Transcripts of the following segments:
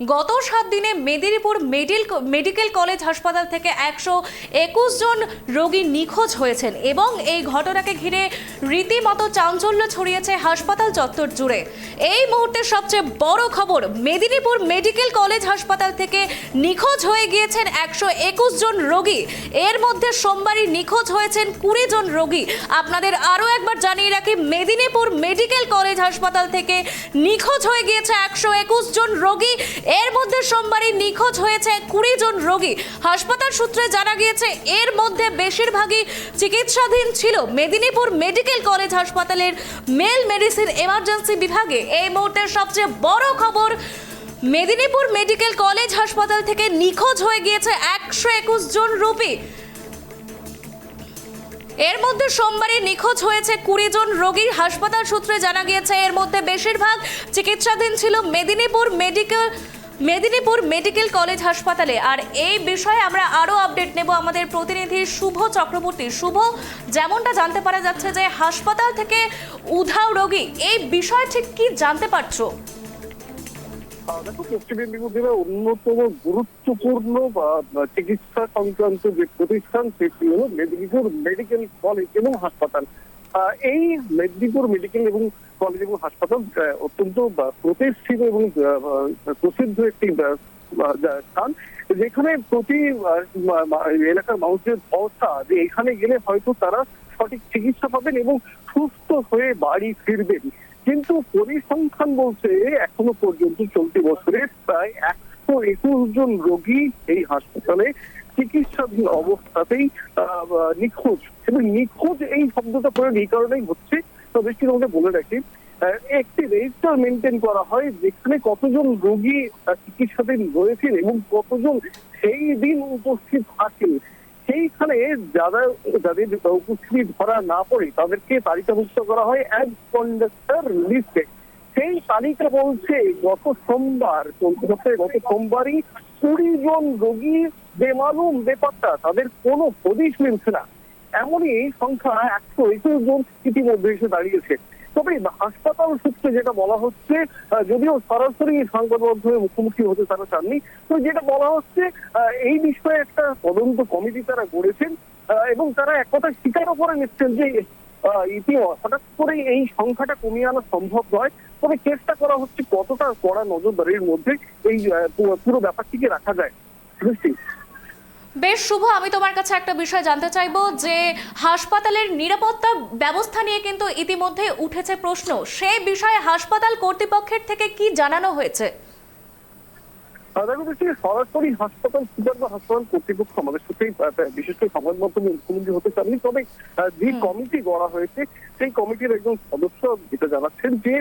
গত সাত দিনে মেদিনীপুর মেডিল মেডিকেল কলেজ হাসপাতাল থেকে একশো একুশ জন রোগী নিখোঁজ হয়েছেন এবং এই ঘটনাকে ঘিরে রীতিমতো চাঞ্চল্য ছড়িয়েছে হাসপাতাল চত্বর জুড়ে। এই মুহূর্তে সবচেয়ে বড় খবর, মেদিনীপুর মেডিকেল কলেজ হাসপাতাল থেকে নিখোঁজ হয়ে গিয়েছেন একশো একুশ জন রোগী। এর মধ্যে সোমবারই নিখোঁজ হয়েছেন কুড়ি জন রোগী। আপনাদের আরও একবার জানিয়ে রাখি, মেদিনীপুর মেডিকেল কলেজ হাসপাতাল থেকে নিখোঁজ হয়ে গিয়েছে একশো একুশ জন রোগী। এর মধ্যে সোমবারই নিখোঁজ হয়েছে কুড়ি জন রোগী। হাসপাতাল সূত্রে জানা গিয়েছে, এর মধ্যে বেশিরভাগই চিকিৎসাধীন ছিল। মেদিনীপুর মেডিকেল কলেজ হাসপাতালের মেল মেডিসিন এমার্জেন্সি বিভাগে এই মুহূর্তের সবচেয়ে বড় খবর, মেদিনীপুর মেডিকেল কলেজ হাসপাতাল থেকে নিখোঁজ হয়ে গিয়েছে একশো একুশ জন রোগী। এর মধ্যে সোমবারই নিখোঁজ হয়েছে কুড়ি জন রোগীর হাসপাতাল সূত্রে জানা গিয়েছে, এর মধ্যে বেশিরভাগ চিকিৎসাধীন ছিল Medinipur medical Medinipur medical college হাসপাতালে। আর এই বিষয়ে আমরা আরও আপডেট নেব আমাদের প্রতিনিধি শুভ চক্রবর্তী। শুভ, যেমনটা জানতে পারা যাচ্ছে যে হাসপাতাল থেকে উধাও রোগী, এই বিষয় ঠিক কি জানতে পারছ? দেখো, পশ্চিম অন্যতম গুরুত্বপূর্ণ চিকিৎসা সংক্রান্ত যে প্রতিষ্ঠান, সেটি হলো মেদিনীপুর মেডিকেল কলেজ এবং হাসপাতাল। এই মেদিনীপুর মেডিকেল এবং কলেজ এবং হাসপাতাল অত্যন্ত প্রতিষ্ঠিত এবং প্রসিদ্ধ একটি স্থান, যেখানে প্রতি এলাকার মানুষের ভরসা যে এখানে গেলে হয়তো তারা সঠিক চিকিৎসা পাবেন এবং সুস্থ হয়ে বাড়ি ফিরবেন। কিন্তু পরিসংখ্যান বলছে এখনও পর্যন্ত চলতি বছরে প্রায় একশো একুশ জন রোগী এই হাসপাতালে চিকিৎসাধীন অবস্থাতেই নিখোঁজ। এবং নিখোঁজ এই শব্দটা প্রয়োগ এই কারণেই হচ্ছে। তবে তোমাকে বলে রাখি। একটি রেজিস্টার মেনটেন করা হয় যেখানে কতজন রোগী চিকিৎসাধীন রয়েছেন এবং কতজন সেই দিন উপস্থিত থাকেন সেইখানে যারা, যাদের উপস্থিতি ধরা না পড়ে, তাদেরকে তালিকাভুক্ত করা হয় অ্যাজ কন্ডাক্টর লিস্টে সেই তালিকা বলছে, গত সোমবার গত সোমবারই কুড়ি জন রোগী, বেমালুম, বেপাত্তা, তাদের কোনো হদিশ মিলছে না। এমনই সংখ্যা একশো একুশ জন ইতিমধ্যে এসে দাঁড়িয়েছে। তবে হাসপাতাল সূত্রে যেটা বলা হচ্ছে যদিও সরাসরি সংবাদ মাধ্যমে মুখোমুখি হতে তারা চাননি, তো যেটা বলা হচ্ছে এই বিষয়ে একটা তদন্ত কমিটি তারা গড়েছেন এবং তারা এক কথা স্বীকারও করে নিচ্ছেন যে ইতিমধ্যে হঠাৎ করে এই সংখ্যাটা কমিয়ে আনা সম্ভব নয়। তবে চেষ্টা করা হচ্ছে কতটা কড়া নজরদারির মধ্যে এই পুরো ব্যাপারটিকে রাখা যায়। বুঝছি বেশ শুভ, আমি তোমার কাছে একটা বিষয় জানতে চাইব যে হাসপাতালের নিরাপত্তা ব্যবস্থা নিয়ে কিন্তু ইতিমধ্যে উঠেছে প্রশ্ন। সেই বিষয়ে হাসপাতাল কর্তৃপক্ষের থেকে কি জানানো হয়েছে? আহ, সরাসরি হাসপাতাল সুপার বা হাসপাতাল কর্তৃপক্ষ আমাদের সাথে বিশেষ করে সংবাদ মাধ্যমে মুখ্যমন্ত্রী হতে চাননি। তবে যে কমিটি গড়া হয়েছে সেই কমিটির একজন সদস্য যেটা জানাচ্ছেন যে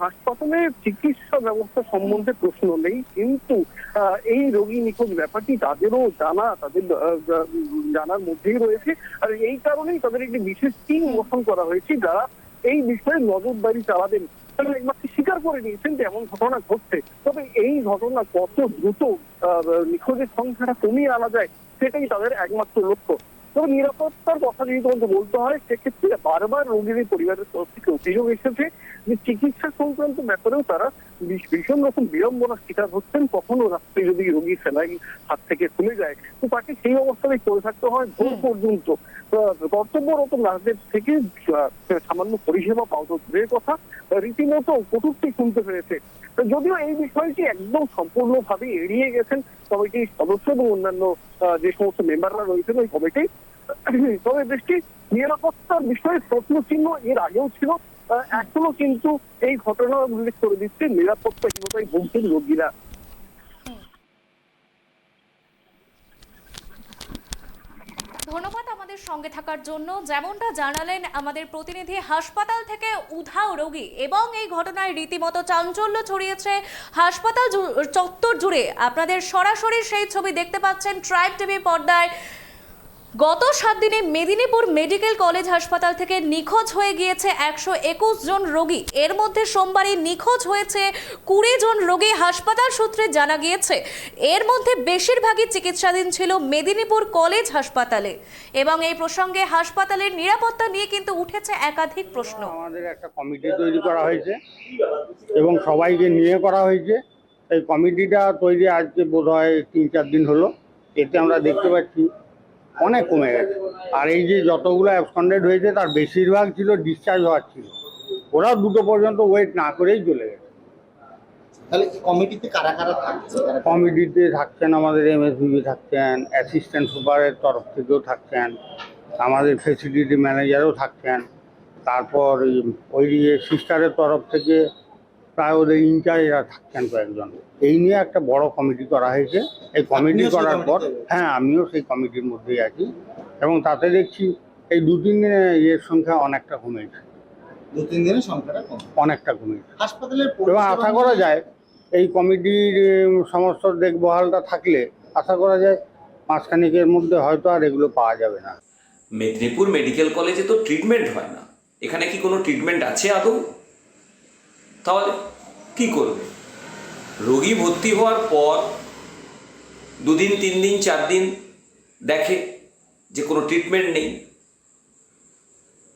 হাসপাতালে চিকিৎসা ব্যবস্থা সম্বন্ধে প্রশ্ন নেই কিন্তু আহ, এই রোগী নিখোঁজ ব্যাপারটি তাদেরও জানা তাদের জানার মধ্যেই রয়েছে। আর এই কারণেই তাদের একটি বিশেষ টিম গঠন করা হয়েছে যারা এই বিষয়ে নজরদারি চালাবেন। স্বীকার করে নিয়েছেন যে এমন ঘটনা ঘটছে। তবে এই ঘটনা কত দ্রুত নিখোঁজের সংখ্যাটা কমিয়ে আনা যায়, সেটাই তাদের একমাত্র লক্ষ্য। তবে নিরাপত্তার কথা যদি তোমাকে বলতে হয়, সেক্ষেত্রে বারবার রোগীদের পরিবারের তরফ থেকে অভিযোগ এসেছে যে চিকিৎসা সংক্রান্ত ব্যাপারেও তারা ভীষণ রকম বিড়ম্বনার শিকার হচ্ছেন। কখনো রাত্রে যদি রোগী সেলাই হাত থেকে খুলে যায় তো তাকে সেই অবস্থায় পড়ে থাকতে হয় ভোর পর্যন্ত। কর্তব্যরত নার্সদের থেকে সামান্য পরিষেবা পাওয়া তো দূরের কথা। রীতিমতো কটূক্তি শুনতে হয়েছে তো যদিও এই বিষয়টি একদম সম্পূর্ণভাবে এড়িয়ে গেছেন কমিটির সদস্য এবং অন্যান্য যে সমস্ত মেম্বাররা রয়েছেন ওই কমিটি। তবে দেশটি নিরাপত্তার বিষয়ে প্রশ্ন চিহ্ন এর আগেও ছিল। এখনও কিন্তু এই ঘটনা উল্লেখ করে দিচ্ছে নিরাপত্তাহীনতায় ভুগছেন রোগীরা। ধন্যবাদ আমাদের সঙ্গে থাকার জন্য। যেমনটা জানালেন আমাদের প্রতিনিধি, হাসপাতাল থেকে উধাও রোগী এবং এই ঘটনায় রীতিমতো চাঞ্চল্য ছড়িয়েছে। হাসপাতাল চত্বর জুড়ে আপনাদের সরাসরি সেই ছবি দেখতে পাচ্ছেন ট্রাইব টিভি পর্দায়। গত সাত দিনে মেদিনীপুর মেডিকেল কলেজ হাসপাতাল থেকে নিখোঁজ হয়ে গিয়েছে একশো একুশ জন রোগী। এর মধ্যে সোমবারই নিখোঁজ হয়েছে কুড়ি জন রোগী হাসপাতাল সূত্রে জানা গিয়েছে। এর মধ্যে বেশিরভাগই চিকিৎসাধীন ছিল মেদিনীপুর কলেজ হাসপাতালে। এবং এই প্রসঙ্গে হাসপাতালের নিরাপত্তা নিয়ে কিন্তু উঠেছে একাধিক প্রশ্ন। আমাদের একটা কমিটি তৈরি করা হয়েছে এবং সবাইকে নিয়ে করা হয়েছে। এই কমিটিটা তৈরি আজকে বোধ হয় তিন চার দিন হলো। এতে আমরা দেখতে পাচ্ছি অনেক কমে গেছে। আর এই যে যতগুলো অ্যাবসন্ডেড হয়েছে তার বেশিরভাগ ছিল ডিসচার্জ হওয়ার ছিল। ওরা দুটো পর্যন্ত ওয়েট না করেই চলে গেছে। তাহলে কমিটিতে কারা কারা থাকছে? কমিটিতে থাকছেন আমাদের এমএসবিবি থাকছেন অ্যাসিস্ট্যান্ট সুপারের তরফ থেকেও থাকছেন আমাদের ফেসিলিটি ম্যানেজারও থাকছেন তারপর ওই সিস্টারের তরফ থেকে প্রায় ওদের ইনচার্জরা থাকছেন কয়েকজন। এই নিয়ে একটা বড় কমিটি করা হয়েছে। এই কমিটি করার পর হ্যাঁ আমিও সেই কমিটির মধ্যেই আছি। এবং তাতে দেখছি এই দু তিন দিনে ইয়ের সংখ্যা অনেকটা কমেছে। দু তিন দিনের সংখ্যাটা কম অনেকটা কমেছে। হাসপাতালের এবং আশা করা যায় এই কমিটির সমস্ত দেখভালটা থাকলে আশা করা যায় মাসখানিকের মধ্যে হয়তো আর এগুলো পাওয়া যাবে না। মেদিনীপুর মেডিকেল কলেজে তো ট্রিটমেন্ট হয় না। এখানে কি কোনো ট্রিটমেন্ট আছে আদৌ? তাহলে কি করবে? রোগী ভর্তি হওয়ার পর দুদিন তিন দিন চার দিন দেখে যে কোনো ট্রিটমেন্ট নেই।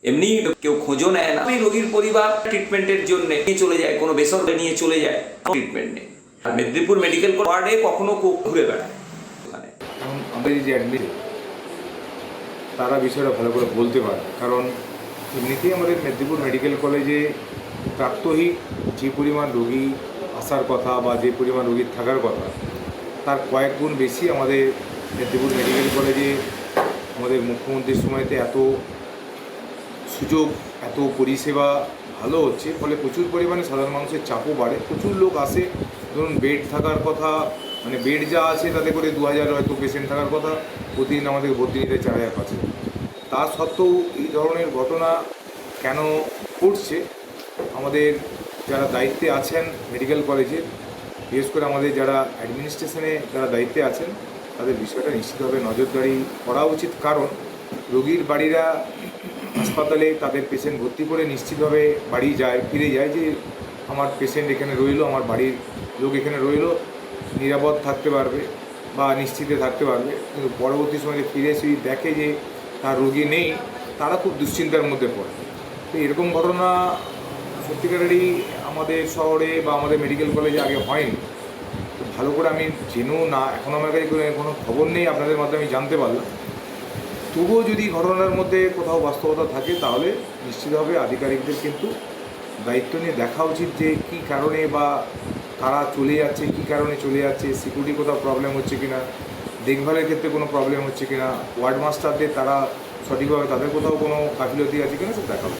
এমনি কেউ খোঁজও নেয় না। রোগীর পরিবার ট্রিটমেন্টের জন্য চলে যায়, কোনো বেসরকারি নিয়ে চলে যায় ট্রিটমেন্ট নেই। আর মেদিনীপুর মেডিকেল ওয়ার্ডে কখনো ঘুরে বেড়ায়। তারা বিষয়টা ভালো করে বলতে পারে। কারণ এমনিতেই আমাদের মেদিনীপুর মেডিকেল কলেজে প্রাত্যহিক যে পরিমাণ রোগী আসার কথা বা যে পরিমাণ রোগীর থাকার কথা, তার কয়েক গুণ বেশি আমাদের মেদিনীপুর মেডিকেল কলেজে, আমাদের মুখ্যমন্ত্রীর সময়তে এত সুযোগ, এত পরিষেবা ভালো হচ্ছে, ফলে প্রচুর পরিমাণে সাধারণ মানুষের চাপও বাড়ে প্রচুর লোক আসে, ধরুন বেড থাকার কথা মানে বেড যা আছে তাতে করে দু হাজার হয়তো পেশেন্ট থাকার কথা, প্রতিদিন আমাদের ভর্তি নিতে চার হাজার পাঁচ হাজার। তা সত্ত্বেও এই ধরনের ঘটনা কেন ঘটছে আমাদের যারা দায়িত্বে আছেন মেডিকেল কলেজে, বিশেষ করে আমাদের যারা অ্যাডমিনিস্ট্রেশনে যারা দায়িত্বে আছেন, তাদের বিষয়টা নিশ্চিতভাবে নজরদারি করা উচিত। কারণ রোগীর বাড়িরা হাসপাতালে তাদের পেশেন্ট ভর্তি করে নিশ্চিতভাবে বাড়ি যায়, ফিরে যায় যে আমার পেশেন্ট এখানে রইল, আমার বাড়ির লোক এখানে রইল, নিরাপদ থাকতে পারবে বা নিশ্চিতে থাকতে পারবে। কিন্তু পরবর্তী সময়ে ফিরে এসে দেখে যে তার রোগী নেই, তারা খুব দুশ্চিন্তার মধ্যে পড়ে। তো এরকম ঘটনা সত্যিকারেরই আমাদের শহরে বা আমাদের মেডিকেল কলেজে আগে হয়নি তো ভালো করে আমি জেনেও না, এখন আমার কাছে কোনো- খবর নেই, আপনাদের মাধ্যমে আমি জানতে পারলাম তবুও যদি ঘটনার মধ্যে কোথাও বাস্তবতা থাকে, তাহলে নিশ্চিতভাবে আধিকারিকদের কিন্তু দায়িত্ব নিয়ে দেখা উচিত যে কী কারণে বা কারা চলে যাচ্ছে, কী কারণে চলে যাচ্ছে সিকিউরিটি কোথাও প্রবলেম হচ্ছে কিনা, দেখভালের ক্ষেত্রে কোনো প্রবলেম হচ্ছে কিনা ওয়ার্ড মাস্টারদের তারা সঠিকভাবে তাদের কোথাও কোনো গাফিলতি আছে কিনা সে দেখা।